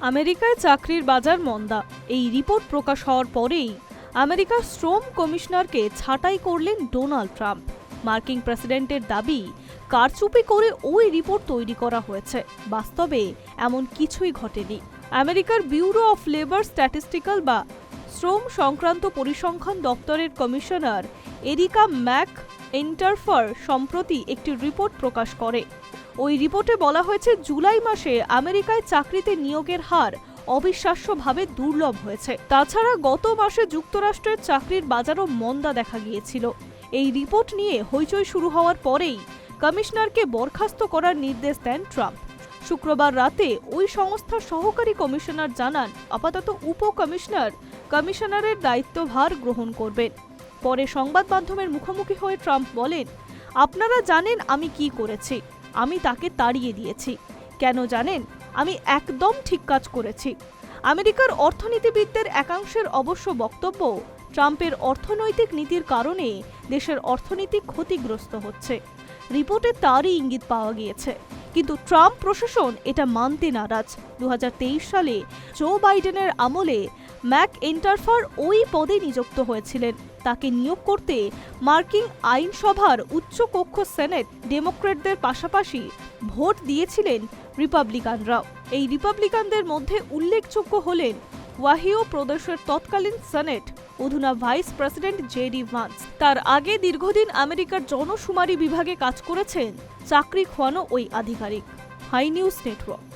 আমেরিকায় চাকরির বাজার মন্দা। এই রিপোর্ট প্রকাশ হওয়ার পরেই আমেরিকার শ্রম কমিশনারকে ছাঁটাই করলেন ডোনাল্ড ট্রাম্প। মার্কিন প্রেসিডেন্টের দাবি, কারচুপি করে ওই রিপোর্ট তৈরি করা হয়েছে। বাস্তবে এমন কিছুই ঘটেনি। আমেরিকার ব্যুরো অফ লেবার স্ট্যাটিস্টিক্যাল বা শ্রম সংক্রান্ত পরিসংখ্যান দপ্তরের কমিশনার এরিকা ম্যাক ইন্টারফার সম্প্রতি একটি রিপোর্ট প্রকাশ করে। ওই রিপোর্টে বলা হয়েছে, জুলাই মাসে আমেরিকায় চাকরিতে নিয়োগের হার অবিশ্বাস্যভাবে দুর্লভ হয়েছে। তাছাড়া গত মাসে যুক্তরাষ্ট্রের চাকরির বাজারও মন্দা দেখা গিয়েছিল। এই রিপোর্ট নিয়ে হইচই শুরু হওয়ার পরেই কমিশনারকে বরখাস্ত করার নির্দেশ দেন ট্রাম্প। শুক্রবার রাতে ওই সংস্থার সহকারী কমিশনার জানান, আপাতত উপ কমিশনার কমিশনারের দায়িত্বভার গ্রহণ করবেন। পরে সংবাদ মাধ্যমের মুখোমুখি হয়ে ট্রাম্প বলেন, আপনারা জানেন আমি কি করেছি। আমি তাকে তাড়িয়ে দিয়েছি। কেন জানেন? আমি একদম ঠিক কাজ করেছি। আমেরিকার অর্থনীতিবিদদের একাংশের অবশ্য বক্তব্য ট্রাম্পের অর্থনৈতিক নীতির কারণে দেশের অর্থনীতি ক্ষতিগ্রস্ত হচ্ছে। রিপোর্টে তারই ইঙ্গিত পাওয়া গিয়েছে। কিন্তু ট্রাম্প প্রশাসন এটা মানতে নারাজ। দু হাজার তেইশ সালে জো বাইডেনের আমলে ম্যাক ইন্টারফার ওই পদে নিযুক্ত হয়েছিলেন। তাকে নিয়োগ করতে মার্কিন আইনসভার উচ্চ কক্ষ সেনেট ডেমোক্রেটদের পাশাপাশি ভোট দিয়েছিলেন রিপাবলিকানরাও এই রিপাবলিকানদের মধ্যে উল্লেখযোগ্য হলেন ওয়াহিও প্রদেশের তৎকালীন সেনেট, অধুনা ভাইস প্রেসিডেন্ট জেডি ভান্স। তার আগে দীর্ঘদিন আমেরিকার জনশুমারি বিভাগে কাজ করেছেন চাকরি খোয়ানো ওই আধিকারিক। Hi News Network.